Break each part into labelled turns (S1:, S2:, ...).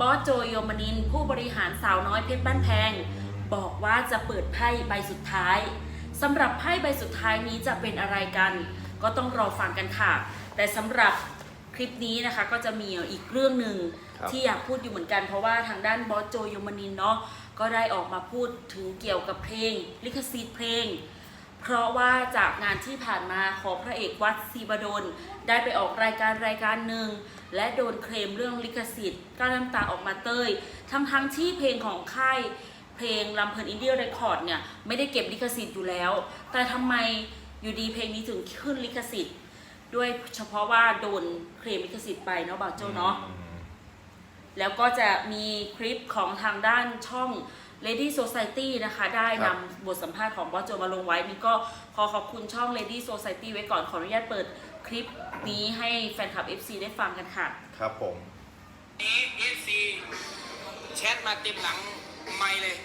S1: บอสโจโยมนินทร์ผู้บริหารสาวน้อยเพชรบ้านแพง บอกว่าจะเปิดไพ่ใบสุดท้ายสำหรับไพ่ใบสุดท้ายนี้จะเป็นอะไรกัน ก็ต้องรอฟังกันค่ะ แต่สำหรับคลิปนี้นะคะก็จะมีอีกเรื่องหนึ่ง
S2: ครับ
S1: ที่อยากพูดอยู่เหมือนกัน เพราะว่าทางด้านบอสโจโยมนินทร์เนาะก็ได้ออกมาพูดถึงเกี่ยวกับเพลง ลิขสิทธิ์เพลง เพราะว่าจากงานที่ผ่านมาของพระเอกวัดศรีบดล ได้ไปออกรายการรายการหนึ่ง และโดนเคลมเรื่องลิขสิทธิ์กล้าน้ำตาออกมาเต้ย ทั้งทั้งๆที่เพลงของค่ายเพลงลำเพลินอินเดียเรคคอร์ดเนี่ย ไม่ได้เก็บลิขสิทธิ์อยู่แล้ว แต่ทำไมอยู่ดีเพลงนี้ถึงขึ้นลิขสิทธิ์ ด้วยเฉพาะว่าโดนเคลมลิขสิทธิ์ไปเนาะบ่าวโจเนาะ
S2: อืม
S1: แล้วก็จะมีคลิปของทางด้านช่อง Lady Society นะคะ ได้
S2: ครั
S1: นำ
S2: บบ
S1: ทสัมภาษณ์ของบอสโจมาลงไว้นี่ก็ขอขอบคุณช่อง Lady Society ไว้ก่อนขออนุญาตเปิดคลิปนี้ให้แฟนคลับ FC ได้ฟังกันค่ะ
S2: ครับผม
S3: นี้เอฟซีแชทมาเต็มหลังไม่เลย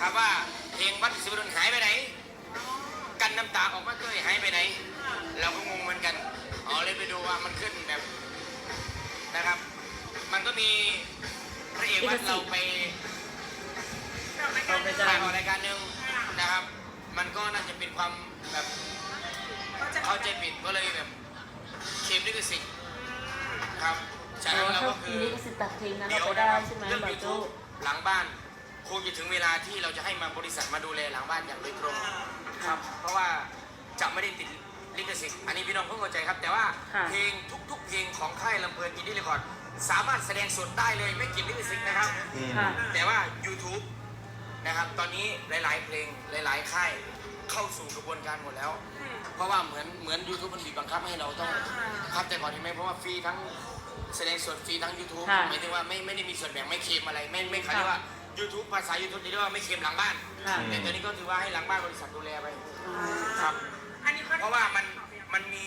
S3: ครับว่าเพลงวัดสิบดลหายไปไหน กันน้ำตาออกมาเกยหายไปไหน เราก็งงเหมือนกันอ๋อเลยไปดูว่ามันขึ้นแบบนะครับ มันก็มีพระเอกวัดเราไป
S1: ออกราย
S3: ไป
S1: การ
S3: ออกรายการหนึ่งนะครับ มันก็น่าจะเป็นความแบบเข้าใจผิดก็เลยแบบเคลมลิขสิทธิ์ครับฉะนั้นเรา
S1: ถ้า
S3: ก็คื
S1: มี
S3: อ
S1: ลิขสิทธิ์ตัดเพลงนั้น
S3: เดี๋ยว
S1: เอาไป
S3: นะ
S1: ได้
S3: ครับ
S1: ใช่ไหม
S3: เรื่อง
S1: บอ
S3: ยู
S1: สโจ
S3: ทูบหลังบ้านคงจะถึงเวลาที่เราจะให้มาบริษัทมาดูแลหลังบ้านอย่างโดยตรงครับ เพราะว่าจะไม่ได้ติดลิขสิทธิ์อันนี้พี่น้องเพิ่งเข้าใจครับ แต่ว่า
S1: ค่ะ
S3: เพลงทุก ๆ เพลงของค่ายลำเพลินอินดี้เรคคอร์ดสามารถแสดงสดได้เลยไม่เก็บลิขสิทธิ์นะครับ
S2: อืม
S1: ค่ะ
S3: แต่ว่า YouTube นะครับ ตอนนี้หลาย ๆ เพลงหลาย ๆ ค่ายเข้าสู่กระบวนการหมดแล้ว เพราะว่าเหมือนเหมือน YouTube มันบีบบังคับให้เราต้องครับแต่ก่อนเห็นไหมเพราะว่าฟรีทั้งแสดงสดฟรีทั้ง YouTube
S1: ค่ะ
S3: หมายถึงว่าไม่ไม่ได้มีส่วนแบ่งไม่เค็มอะไร ไม่ไม่เขาเรียกว่า YouTube ภาษา YouTube เรียกว่าไม่เค็มหลังบ้าน
S1: ค่ะ
S3: แต่ตัวนี้ก็ถือว่าให้หลังบ้านบริษัทดูแลไป
S1: อืม
S3: ครับเพราะว่ามันมันมี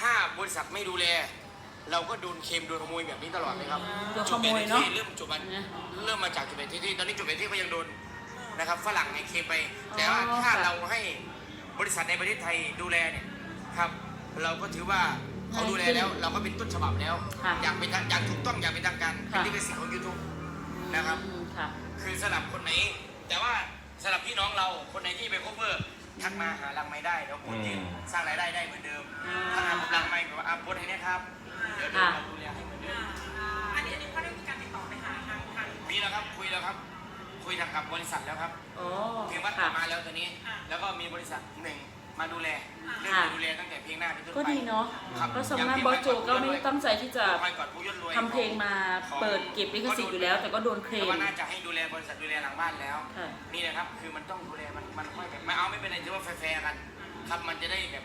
S3: ถ้าบริษัทไม่ดูแล เราก็โดนเค็มโดนขโมยแบบนี้ตลอดเลยครับ
S1: โดนขโมยเนอะ
S3: จุดเปลี่ยที่เริ่มจุดมัน
S1: นะ
S3: เริ่มมาจากจุดเปลี่ยนที่ที่ตอนนี้จุดเปลี่ยนที่ก็ยังโดน นะครับฝรั่งในเค็มไป แต่ว่า
S1: อ๋อ
S3: ถ้า
S1: ค่ะ
S3: เราให้บริษัทในประเทศไทยดูแลเนี่ยครับเราก็ถือว่าเขาดูแลแล้ว เราก็เป็นต้นฉบับแล้ว
S1: ค่ะ
S3: อย่างเป็นทางอย่างถูกต้องอย่างเป็นทางการเป็น
S1: ค่ะ
S3: ลิขสิทธิ์ของยูทูบนะครับ
S1: อืมค่ะ
S3: คือสลับคนไหน แต่ว่าสลับพี่น้องเราคนไหนที่ไป cover ทักมาหาลังไม่ได้เดี๋ยวคนยืน
S2: อืม
S3: สร้างรายได้ได้เหมือนเดิม
S1: อ่า
S3: ถ้าทำลังไม่แบบว่าอะโพสต์ให้นะครับเดี๋ยวเดี๋ยว
S1: ค่ะ
S3: เราดูแลให้เหมือนเดิม
S4: อันนี้อันนี้เขาได้มีการติดต่อไปหาทางทาง
S3: มีแล้วครับคุยแล้วครับ คุยทางกับบริษัทแล้วครับ
S1: โอ้
S3: เพลงวัด
S1: ค่ะ
S3: มาแล้วตัวนี้แล้วก็มีบริษัทหนึ่งมาดูแลเริ่ม
S1: ค่ะ
S3: มาดูแลตั้งแต่เพลงหน้าเป็นต้นไป
S1: ก็ดีเนาะ
S3: ครับ
S1: ก็สำนักบอสโจก็ไม่ได้ตั้งใจที่จะ
S3: คอยกอดผู้ย่นรวย
S1: ทำเพลงมาเปิดเก็บลิขสิทธิ์อยู่แล้ว แต่ก็โดนเคล
S3: แต่
S1: ม
S3: ว่าน่าจะให้ดูแลบริษัทดูแลหลังบ้านแล้ว
S1: ค่ะ
S3: นี่นะครับคือมันต้องดูแลมันมันค่อยแบบไม่เอาไม่เป็นไรถือว่าแฟร์ๆกันครับมันจะได้แบบ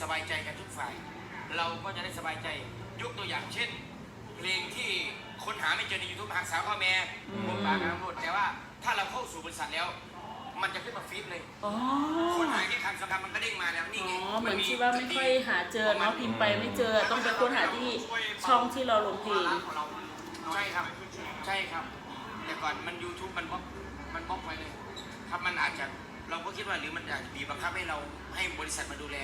S3: สบายใจกันทุกฝ่าย เราก็จะได้สบายใจยกตัวอย่างเช่น เพลงที่คนหาไม่เจอในยูทูบหักสาวข้อแม่
S1: อืม
S3: บนปากน้ำรดแต่ว่า ถ้าเราเข้าสู่บริษัทแล้ว มันจะขึ้นมาฟีดเลย
S1: อ๋อ
S3: คนหาแค่คำสำคัญมันก็เด้งมาแล้วนี่
S1: อ๋
S3: ไง
S1: อเหมือนที่ว่าไม่ค่อยหาเจอเนาะพิมพ์ไปไม่เจอต้องไปค้นหาที่ช่องที่เราลงเพลง
S3: ของเราใช่ครับ ใช่ครับ แต่ก่อนมัน YouTube มันบล็อกมันบล็อกไปเลย ครับมันอาจจะเราก็คิดว่าหรือมันอาจจะบีบบังคับให้เราให้บริษัทมาดูแล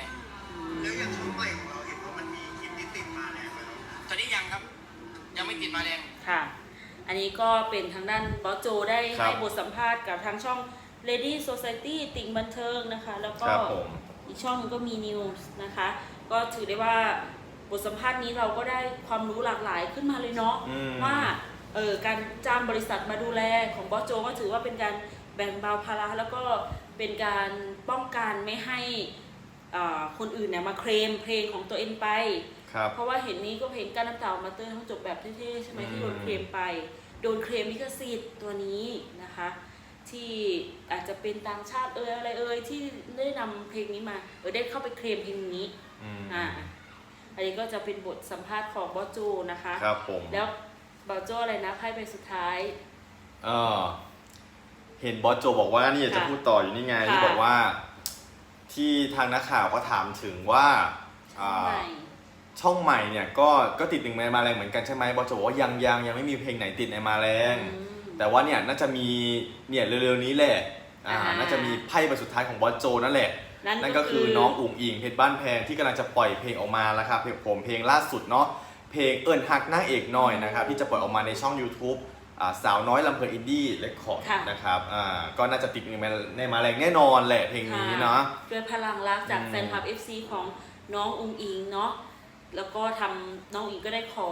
S5: แล้วอย่างช่วงใหม่ของเราเห็นว่ามันมีคลิปที่ติดมาแล้วไหมครับ
S3: ตอนนี้ยังครับ ยังไม่ติดมาแรง
S1: ค่ะ อันนี้ก็เป็นทางด้านบอสโจได้
S2: ครับ
S1: ให้บทสัมภาษณ์กับทางช่อง Lady Society ติ่งบันเทิงนะคะ แล้วก็
S2: ครับผม
S1: อีกช่องหนึงก็มีนิวส์นะคะ ก็ถือได้ว่าบทสัมภาษณ์นี้เราก็ได้ความรู้หลากหลายขึ้นมาเลยเนาะ
S2: อืม
S1: ว่าเออการจ้างบริษัทมาดูแลของบอสโจก็ถือว่าเป็นการแบ่งเบาภาระแล้วก็เป็นการป้องกันไม่ให้อ่าคนอื่นเนี่ยมาเคลมเพลงของตัวเองไป
S2: ครับ
S1: เพราะว่าเห็นนี้ก็เพลงก้านน้ำตาออกมาเตอร์ทั้งจบแบบเท่ๆใช่ไหม
S2: อืม
S1: ที่โดนเคลมไป โดนเคลมลิขสิทธิ์ตัวนี้นะคะ ที่อาจจะเป็นต่างชาติเอยอะไรเอยที่ได้นำเพลงนี้มาเออได้เข้าไปเคลมเพลงนี้
S2: อืม
S1: อ่าอันนี้ก็จะเป็นบทสัมภาษณ์ของบอสโจนะคะ
S2: ครับผม
S1: แล้วบอสโจอะไรนะไพ่ใบสุดท้าย
S2: เออเห็นบอสโจบอกว่านี่อยากจะ
S1: ค่ะ
S2: พูดต่ออยู่นี่ไง
S1: ค่ะ
S2: ที่บอกว่า ที่ทางนักข่าวก็ถามถึงว่าอ่า
S1: ใหม่
S2: ช่องใหม่เนี่ยก็ก็ติดหนึ่งในมาแรงเหมือนกันใช่ไหมบอสโจบอกว่ายังยังยังไม่มีเพลงไหนติดในมาแรง
S1: อืม
S2: แต่ว่าเนี่ยน่าจะมีเนี่ยเร็วๆนี้แหละอ่า
S1: อ่า
S2: น่าจะมีไพ่ใบสุดท้ายของบอสโจนั่นแหละนั่นก็คือน้องอุ๋งอิงเพชรบ้านแพงที่กำลังจะปล่อยเพลงออกมาแล้วครับเพลงผมเพลงล่าสุดเนาะเพลงเอิญฮักหน้างเอกหน่อยนะครับที่จะปล่อยออกมาในช่อง YouTube อ่าสาวน้อยลำเพลินอินดี้เลคคอร์ด
S1: ค่ะ
S2: นะครับอ่าก็น่าจะติดในมาในมาแรงแน่นอนแหละเพลงนี้เนาะ
S1: ด้วยพลังรักจาก
S2: อืม
S1: แฟนคลับ FC ของน้องอุงอิงเนาะ แล้วก็ทำน้องอุงอิงก็ได้ขอ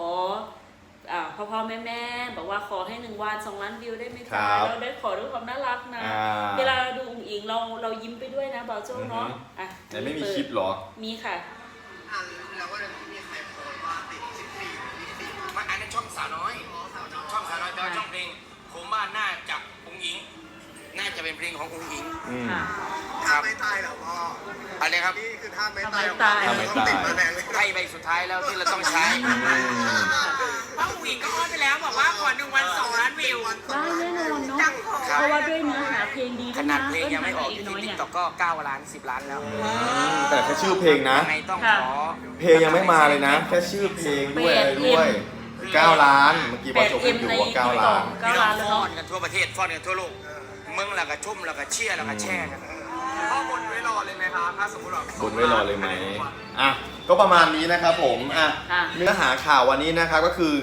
S1: อ่าพ่อพ่อแม่แม่ๆบอกว่าขอให้หนึ่งวันสองล้านวิวได้ไหม
S2: ครั
S1: คะ
S2: บ
S1: เราได้ขอด้วยความน่ารักนะ
S2: อ่า
S1: เวลาเราดูอุงอิงเราเรายิ้มไปด้วยนะบอโจ้เนาะ
S2: อือฮึ
S1: อะ
S2: แต่ไม่มีคลิปเหรอ
S1: มีค่ะ
S5: อะแล้วก็มีใครโพสต์ว่าติด14หรือ24
S3: มันอันนั้นช่องสาวน้อย
S5: อ๋อสาวน้อย
S3: ช่องสาวน้อยแต่ว่าช่องเพลงผมว่าน่าจะองอิง น่าจะเป็นเพลงขององอิง
S2: อืม
S1: ค่ะ
S5: ถ้าไม่ตายเหรอพ่อ
S3: อะไรครับ
S5: นี่คือถ้าไม่ตาย
S1: ถ้าไม่ตาย
S5: ต้องติดมาแรงเลย
S3: ไพ่ใบสุดท้ายแล้วที่เราต้องใช้
S4: เพราะอุ๋ยก็อ้อนไปแล้วบอกว่าขอหนึ่งวันสองล้านวิว
S1: ได้แน่นอนเนาะ
S4: จังขอ
S1: เพราะว่าด้วยเนื้อหาเพลงดี
S3: ข
S1: ด้วย
S3: นา
S1: นะ
S3: ดเพลงยังไม่ออกอ
S1: เอิ้
S3: ยู่
S1: น
S3: ที่
S1: หา
S3: ติ๊
S1: เอกก
S3: ต็อกก็ 9 ล้าน 10 ล้านแล้ว
S2: แต่แค่ชื่อเพลงนะ
S3: ยังไงต้องขอ
S2: เพลงยังไม่มาเลยนะ แค่ชื่อเพลงด้วยอะไรด้วย9ล้าน เมื่อกี้บ
S1: แป
S2: อล
S1: ด
S2: โจ
S1: เอ็
S2: พู
S1: ม
S2: ดอยู่
S1: ใน
S2: ว่า
S1: ติ๊ก
S2: 9
S1: ต็อ
S2: ล้ากน
S1: เก้า
S3: พี่น้อ
S1: ล้างนแล้ว
S3: ฟ้อ
S1: เนาะ
S3: นกันทั่วประเทศฟ้อนกันทั่วโลก มึงแล้วก็ชุ่มแล้วก็เชียร์แล้วก็แช่กัน
S5: พ่อบนไว้รอเลยไหมครับถ้าสมมติแบบ
S2: บนไว้รอเลยไหมอะ ก็ประมาณนี้นะครับผม อะ
S1: ค่ะ
S2: เนื้อหาข่าววันนี้นะครับก็คือ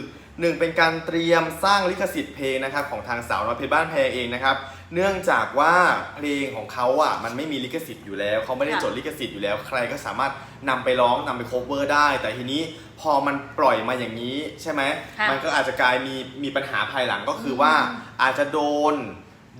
S2: หนึ่งเป็นการเตรียมสร้างลิขสิทธิ์เพลงนะครับของทางสาวน้อยเพชรบ้านแพงเองนะครับ เนื่องจากว่าเพลงของเขาอะมันไม่มีลิขสิทธิ์อยู่แล้วเขาไม่ได้
S1: ค่ะ
S2: จดลิขสิทธิ์อยู่แล้ว ใครก็สามารถนำไปร้องนำไปโคเวอร์ได้ แต่ทีนี้พอมันปล่อยมาอย่างนี้ใช่ไหม
S1: ค่ะ
S2: มันก็อาจจะกลายมีมีปัญหาภายหลังก็คืออ
S1: ม
S2: ว่าอาจจะโดน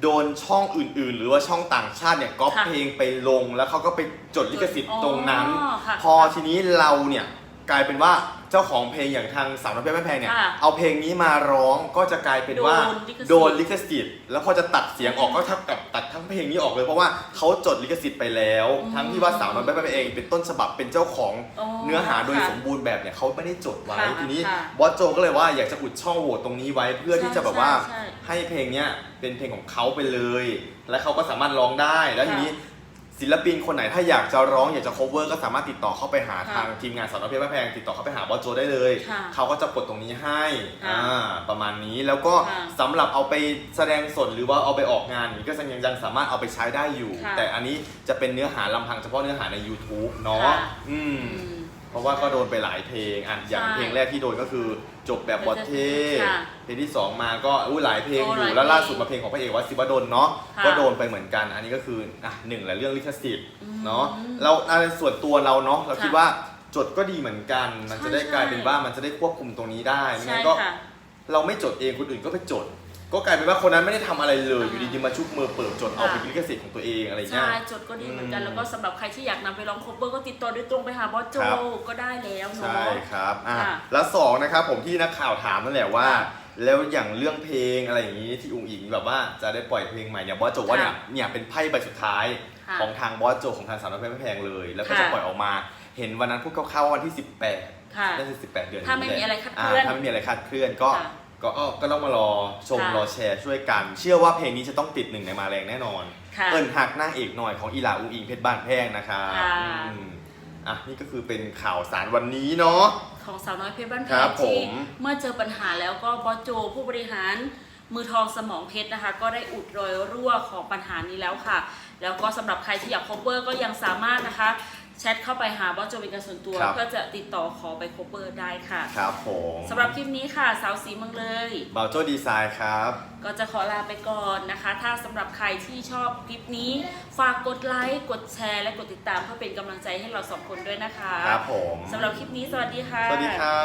S2: โดนช่องอื่นๆ หรือว่าช่องต่างชาติเนี่ยก๊อป
S1: ค่ะ
S2: เพลงไปลง แล้วเขาก็ไปจดลิขสิทธิ์ตรงนั้น
S1: อ๋อค่ะ
S2: พอทีนี้เราเนี่ยกลายเป็นว่าเจ้าของเพลงอย่างทางสาวน้อยเพชรบ้านแพงเนี่ย
S1: ค่ะ
S2: เอาเพลงนี้มาร้องก็จะกลายเป็นว่า
S1: โดนลิขสิทธิ์
S2: โดนลิขสิทธิ์แล้วพอจะตัดเสียงออกก็เท่ากับตัดทั้ง เพลงนี้ออกเลยเพราะว่าเขาจดลิขสิทธิ์ไปแล้ว
S1: อืม
S2: ทั้งที่ว่าสาวน้อยเพชรบ้านแพงเอง เป็นต้นฉบับเป็นเจ้าของ
S1: อ๋อ
S2: เนื้อหาโดย
S1: ค่ะ
S2: สมบูรณ์แบบเนี่ยเขาไม่ได้จดไว้
S1: ค่ะ
S2: ทีนี้
S1: ค่ะ
S2: บอสโจก็เลยว่าอยากจะอุดช่องโหว่ตรงนี้ไว้เพื่อที่จะแบบว่า
S1: ใช่ใช่
S2: ให้เพลงเนี้ยเป็นเพลงของเขาไปเลย และเขาก็สามารถร้องได้แล้วทีนี้ ศิลปินคนไหนถ้าอยากจะร้องอยากจะ cover ก็สามารถติดต่อเข้าไปหา
S1: ค่ะ
S2: ทางทีมงานสอนอเพชรบ้านแพงติดต่อเข้าไปหาบอสโจได้เลย
S1: ค่ะ
S2: เขาก็จะกดตรงนี้ให้
S1: ค่ะ
S2: อ่าประมาณนี้แล้วก็
S1: ค่ะ
S2: สำหรับเอาไปแสดงสดหรือว่าเอาไปออกงานนี้ก็ยังยังสามารถเอาไปใช้ได้อยู่
S1: ค่ะ
S2: แต่อันนี้จะเป็นเนื้อหาลำพังเฉพาะเนื้อหาใน YouTube เนาะ
S1: ค่ะ
S2: อืม
S1: อืม
S2: เพราะว่าก็โดนไปหลายเพลงอะอย่าง
S1: ใช่
S2: เพลงแรกที่โดนก็คือจบแบบบอดเท่
S1: ค่ะ
S2: เพลงที่2มาก็อุ้ยหลายเพลง
S1: โอ้
S2: อ
S1: หลาย
S2: ยู่แล้วล่า
S1: เพลง
S2: สุดมาเพลงของพระเอกวัดศิวดลเนาะ
S1: ค่ะ
S2: ก็โดนไปเหมือนกัน อันนี้ก็คืออะหนึ่งแหละเรื่องลิขสิทธิ์
S1: อืม
S2: เนาะเราในส่วนตัวเราเนาะเรา
S1: ค่ะ
S2: คิดว่าจดก็ดีเหมือนกัน มันจะได้
S1: ใช่
S2: กลายเป็นว่ามันจะได้ควบคุมตรงนี้ได้ไม่
S1: ใช่
S2: งั้นก็
S1: ค่ะ
S2: เราไม่จดเองคนอื่นก็ไปจด ก็กลายเป็นว่าคนนั้นไม่ได้ทำอะไรเลย อยู่ดีๆมาชุบมือเปิดจดเอา
S1: ค่ะ
S2: เป็นลิขสิทธิ์ของตัวเองอะไรเงี้
S1: ใช่
S2: ย
S1: จดก็ดีเหมือนกัน
S2: อืม
S1: แล้วก็สำหรับใครที่อยากนำไปร้อง cover ก็ติดต่อโดยตรงไปหาบอสโจ
S2: ครับ
S1: ก็ได้แล้วเนาะ
S2: ใช่ครับอะ
S1: ค่ะ
S2: แล้วสองนะครับผมที่นักข่าวถามนั่นแหละว่า
S1: ค่ะ
S2: แล้วอย่างเรื่องเพลงอะไรอย่างนี้ที่อุ๋งอิงแบบว่าจะได้ปล่อยเพลงใหม่เนี่ยบอสโจว่าเนี่ย
S1: ค่ะ
S2: เนี่ยเป็นไพ่ใบสุดท้าย
S1: ค่ะ
S2: ของทางบอสโจของทางสาวน้อยเพชรไม่แพงเลย แล้วก็
S1: ค่ะ
S2: จะปล่อยออกมา เห็นวันนั้นพูดคร่าวๆว่าวันที่ 18
S1: ค่ะ
S2: น่าจะ18 เดือนนี้
S1: ถ้าไม่มี
S2: แหล
S1: อะไรคลาดเคลื่อน
S2: ถ้าไม่มีอะไรคลาดเคลื่อนก็
S1: ค่ะ
S2: ก็ก็ก็ต้องมารอชม
S1: ค่ะ
S2: รอแชร์ช่วยกัน เชื่อว่าเพลงนี้จะต้องติดหนึ่งในมาแรงแน่นอน
S1: ค่ะ
S2: เอิญหักนางเอกหน่อยของอีหลาอุงอิงเพชรบ้านแพงนะครับ
S1: ค่ะ
S2: อืมอะนี่ก็คือเป็นข่าวสารวันนี้เนาะ
S1: ของสาวน้อยเพชรบ้านแพ
S2: ครั
S1: ง
S2: บ
S1: ที่
S2: ผม
S1: เมื่อเจอปัญหาแล้วก็บอสโจผู้บริหาร มือทองสมองเพชรนะคะ ก็ได้อุดรอยรั่วของปัญหานี้แล้วค่ะ แล้วก็สำหรับใครที่อยาก cover ก็ยังสามารถนะคะ แชทเข้าไปหาบอสโจเป็นการส่วนตัว
S2: ครับ
S1: เพื่อจะติดต่อขอไป cover ได้ค่ะ
S2: ครับผม
S1: สำหรับคลิปนี้ค่ะ สาวสีเมืองเลย
S2: เบาโจ้ดีไซน์ครับ
S1: ก็จะขอลาไปก่อนนะคะ ถ้าสำหรับใครที่ชอบคลิปนี้ ฝากกดไลค์กดแชร์ และกดติดตามเพื่อเป็นกำลังใจให้เราสองคนด้วยนะคะ
S2: ครับผม
S1: สำหรับคลิปนี้สวัสดีค่ะ
S2: สวัสดีครับ